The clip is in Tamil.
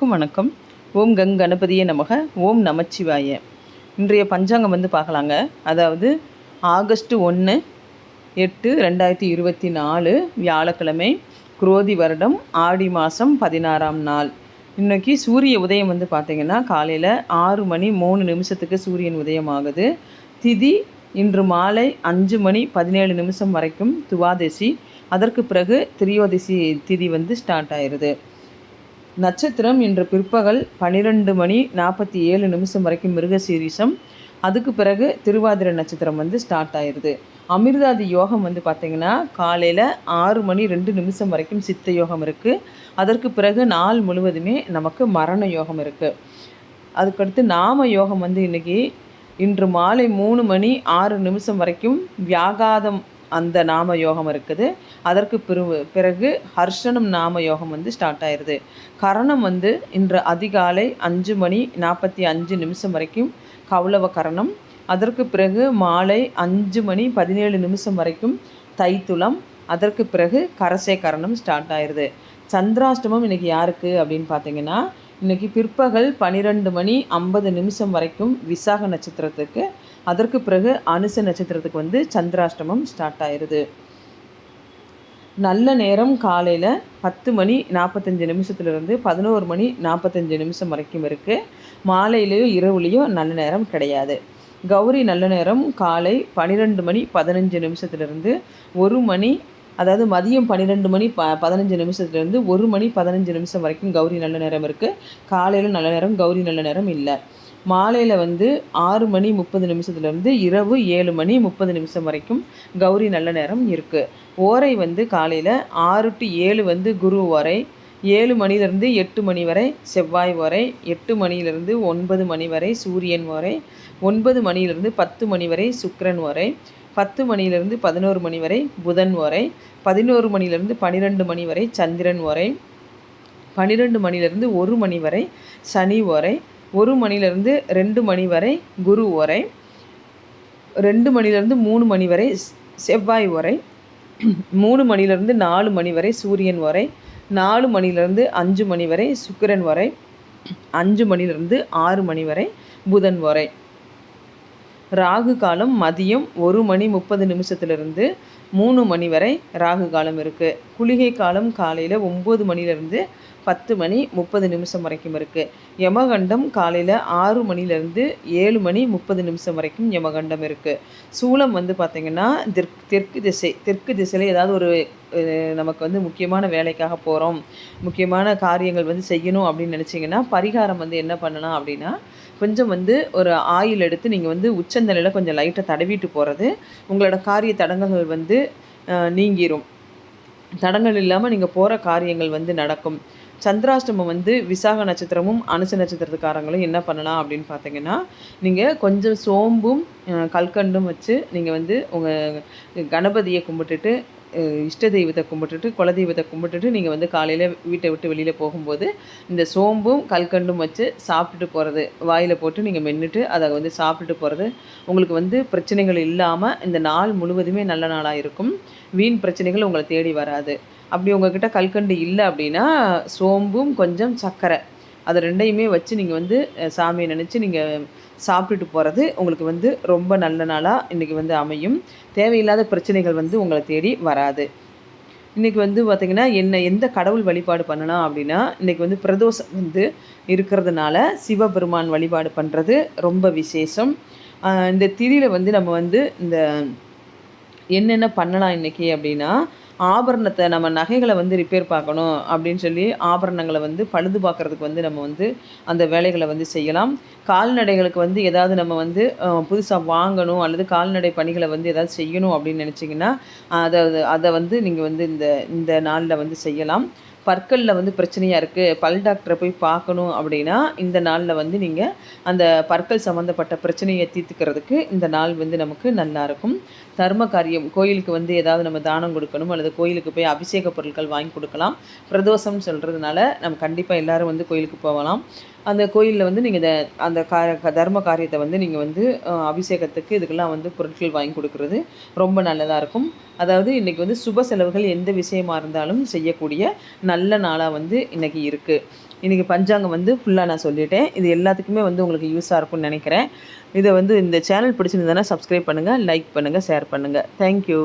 அனைவருக்கும் வணக்கம். ஓம் கங் கணபதியே நமக. ஓம் நமச்சிவாய. இன்றைய பஞ்சாங்கம் வந்து பார்க்கலாங்க. அதாவது ஆகஸ்ட் ஒன்று எட்டு ரெண்டாயிரத்தி இருபத்தி நாலு வியாழக்கிழமை குரோதி வருடம் ஆடி மாதம் பதினாறாம் நாள். இன்றைக்கி சூரிய உதயம் வந்து பார்த்திங்கன்னா காலையில் ஆறு மணி மூணு நிமிஷத்துக்கு சூரியன் உதயம் ஆகுது திதி இன்று மாலை அஞ்சு மணி பதினேழு நிமிஷம் வரைக்கும் துவாதசி. அதற்கு பிறகு திரியோதசி திதி வந்து ஸ்டார்ட் ஆயிடுது நட்சத்திரம் இன்று பிற்பகல் பன்னிரெண்டு மணி நாற்பத்தி ஏழு நிமிஷம் வரைக்கும் மிருக மிருகசீரிசம் அதுக்கு பிறகு திருவாதிரை நட்சத்திரம் வந்து ஸ்டார்ட் ஆயிடுது அமிர்தாதி யோகம் வந்து பார்த்திங்கன்னா காலையில் ஆறு மணி ரெண்டு நிமிஷம் வரைக்கும் சித்த யோகம் இருக்குது அதற்கு பிறகு நாள் முழுவதுமே நமக்கு மரண யோகம் இருக்குது அதுக்கடுத்து நாம யோகம் வந்து இன்றைக்கி இன்று மாலை மூணு மணி ஆறு நிமிஷம் வரைக்கும் வியாகாதம் அந்த நாம யோகம் இருக்குது. அதற்கு பிறகு பிறகு ஹர்ஷனம் நாம யோகம் வந்து ஸ்டார்ட் ஆயிடுது கரணம் வந்து இன்று அதிகாலை அஞ்சு மணி நாற்பத்தி அஞ்சு நிமிஷம் வரைக்கும் கௌளவ கரணம். அதற்கு பிறகு மாலை அஞ்சு மணி பதினேழு நிமிஷம் வரைக்கும் தைத்துளம். அதற்கு பிறகு கரசே கரணம் ஸ்டார்ட் ஆயிடுது சந்திராஷ்டமம் இன்றைக்கி யாருக்கு அப்படின்னு பார்த்தீங்கன்னா இன்றைக்கி பிற்பகல் பன்னிரெண்டு மணி ஐம்பது நிமிஷம் வரைக்கும் விசாக நட்சத்திரத்துக்கு அதற்கு பிறகு அனுச நட்சத்திரத்துக்கு வந்து சந்திராஷ்டமம் ஸ்டார்ட் ஆயிடுது நல்ல நேரம் காலையில் பத்து மணி நாற்பத்தஞ்சு நிமிஷத்துலேருந்து பதினோரு மணி நாற்பத்தஞ்சு நிமிஷம் வரைக்கும் இருக்குது மாலையிலேயோ இரவுலேயோ நல்ல நேரம் கிடையாது. கௌரி நல்ல நேரம் காலை பன்னிரெண்டு மணி பதினஞ்சு நிமிஷத்துலேருந்து ஒரு மணி அதாவது மதியம் பன்னிரெண்டு மணி ப பதினஞ்சு நிமிஷத்துலேருந்து ஒரு மணி பதினஞ்சு நிமிஷம் வரைக்கும் கௌரி நல்ல நேரம் இருக்குது காலையில் நல்ல நேரம் கௌரி நல்ல நேரம் இல்லை. மாலையில் வந்து ஆறு மணி முப்பது நிமிஷத்துலேருந்து இரவு ஏழு மணி முப்பது நிமிஷம் வரைக்கும் கௌரி நல்ல நேரம் இருக்குது ஓரை வந்து காலையில் ஆறு டு ஏழு வந்து குரு ஓரை ஏழு மணிலேருந்து எட்டு மணி வரை செவ்வாய் ஓரை எட்டு மணிலேருந்து ஒன்பது மணி வரை சூரியன் ஓரை ஒன்பது மணிலேருந்து பத்து மணி வரை சுக்கரன் ஓரை பத்து மணிலேருந்து பதினோரு மணி வரை புதன் ஓரை பதினோரு மணிலேருந்து பன்னிரெண்டு மணி வரை சந்திரன் ஓரை பன்னிரெண்டு மணிலேருந்து ஒரு மணி வரை சனி ஓரை ஒரு மணிலேருந்து ரெண்டு மணி வரை குரு உரை ரெண்டு மணிலேருந்து மூணு மணி வரை செவ்வாய் உரை மூணு மணிலேருந்து நாலு மணி வரை சூரியன் வரை நாலு மணிலேருந்து அஞ்சு மணி வரை சுக்கிரன் வரை அஞ்சு மணிலேருந்து ஆறு மணி வரை புதன் வரை ராகு காலம் மதியம் ஒரு மணி முப்பது நிமிஷத்துலேருந்து மூணு மணி வரை ராகு காலம் இருக்குது குளிகை காலம் காலையில் ஒம்பது மணிலேருந்து பத்து மணி முப்பது நிமிஷம் வரைக்கும் இருக்குது யமகண்டம் காலையில் ஆறு மணிலேருந்து ஏழு மணி முப்பது நிமிஷம் வரைக்கும் யமகண்டம் இருக்குது சூளம் வந்து பார்த்திங்கன்னா தெற்கு தெற்கு திசை தெற்கு திசையில் ஏதாவது ஒரு நமக்கு வந்து முக்கியமான வேலைக்காக போகிறோம் முக்கியமான காரியங்கள் வந்து செய்யணும் அப்படின்னு நினச்சிங்கன்னா பரிகாரம் வந்து என்ன பண்ணலாம் அப்படின்னா கொஞ்சம் வந்து ஒரு ஆயில் எடுத்து நீங்கள் வந்து உச்சந்தலையில் கொஞ்சம் லைட்டாக தடவிட்டு போகிறது உங்களோட காரிய தடங்கல்கள் வந்து நீங்கிரும். தடங்கள் இல்லாமல் நீங்கள் போகிற காரியங்கள் வந்து நடக்கும். சந்திராஷ்டமம் வந்து விசாக நட்சத்திரமும் அனுச நட்சத்திரத்துக்காரங்களும் என்ன பண்ணலாம் அப்படின்னு பார்த்தீங்கன்னா நீங்கள் கொஞ்சம் சோம்பும் கல்கண்டும் வச்சு நீங்கள் வந்து உங்கள் கணபதியை கும்பிட்டுட்டு இஷ்ட தெய்வத்தை கும்பிட்டுட்டு குல தெய்வத்தை கும்பிட்டுட்டு நீங்கள் வந்து காலையில் வீட்டை விட்டு வெளியில் போகும்போது இந்த சோம்பும் கல்கண்டும் வச்சு சாப்பிட்டுட்டு போகிறது வாயில் போட்டு நீங்கள் மென்னுட்டு அதை வந்து சாப்பிட்டுட்டு போகிறது உங்களுக்கு வந்து பிரச்சனைகள் இல்லாமல் இந்த நாள் முழுவதுமே நல்ல நாளாக இருக்கும். வீண் பிரச்சனைகள் உங்களை தேடி வராது. அப்படி உங்ககிட்ட கல்கண்டு இல்லை அப்படின்னா சோம்பும் கொஞ்சம் சர்க்கரை அது ரெண்டையுமே வச்சு நீங்கள் வந்து சாமியை நினச்சி நீங்கள் சாப்பிட்டுட்டு போகிறது உங்களுக்கு வந்து ரொம்ப நல்ல நாளாக இன்றைக்கி வந்து அமையும். தேவையில்லாத பிரச்சனைகள் வந்து உங்களை தேடி வராது. இன்றைக்கி வந்து பார்த்திங்கன்னா என்ன எந்த கடவுள் வழிபாடு பண்ணலாம் அப்படின்னா இன்றைக்கி வந்து பிரதோஷம் வந்து இருக்கிறதுனால சிவபெருமான் வழிபாடு பண்ணுறது ரொம்ப விசேஷம். இந்த திதியில் வந்து நம்ம வந்து இந்த என்னென்ன பண்ணலாம் இன்றைக்கி அப்படின்னா ஆபரணத்தை நம்ம நகைகளை வந்து ரிப்பேர் பார்க்கணும் அப்படின்னு சொல்லி ஆபரணங்களை வந்து பழுது பார்க்குறதுக்கு வந்து நம்ம வந்து அந்த வேலைகளை வந்து செய்யலாம். கால்நடைகளுக்கு வந்து ஏதாவது நம்ம வந்து புதுசாக வாங்கணும் அல்லது கால்நடை பணிகளை வந்து ஏதாவது செய்யணும் அப்படின்னு நினச்சிங்கன்னா அதை அதை வந்து நீங்கள் வந்து இந்த இந்த நாளில் வந்து செய்யலாம். பற்களில் வந்து பிரச்சனையாக இருக்குது பல் டாக்டரை போய் பார்க்கணும் அப்படின்னா இந்த நாளில் வந்து நீங்கள் அந்த பற்கள் சம்மந்தப்பட்ட பிரச்சனையை தீர்த்துக்கிறதுக்கு இந்த நாள் வந்து நமக்கு நல்லாயிருக்கும் தர்ம காரியம் கோயிலுக்கு வந்து ஏதாவது நம்ம தானம் கொடுக்கணும் அல்லது கோயிலுக்கு போய் அபிஷேக பொருட்கள் வாங்கி கொடுக்கலாம். பிரதோஷம் சொல்கிறதுனால நம்ம கண்டிப்பாக எல்லாரும் வந்து கோயிலுக்கு போகலாம். அந்த கோயிலில் வந்து நீங்கள் அந்த கா க- தர்ம காரியத்தை வந்து நீங்கள் வந்து அபிஷேகத்துக்கு இதுக்கெல்லாம் வந்து பொருட்கள் வாங்கி கொடுக்கறது ரொம்ப நல்லதாக இருக்கும். அதாவது இன்றைக்கி வந்து சுப செலவுகள் எந்த விஷயமா இருந்தாலும் செய்யக்கூடிய நல்ல நாளாக வந்து இன்றைக்கி இருக்குது இன்றைக்கி பஞ்சாங்கம் வந்து ஃபுல்லாக நான் சொல்லிட்டேன். இது எல்லாத்துக்குமே வந்து உங்களுக்கு யூஸாக இருக்கும்னு நினைக்கிறேன். இதை வந்து இந்த சேனல் பிடிச்சிருந்ததுன்னா சப்ஸ்கிரைப் பண்ணுங்கள் லைக் பண்ணுங்கள் ஷேர் பண்ணுங்கள் தேங்க்யூ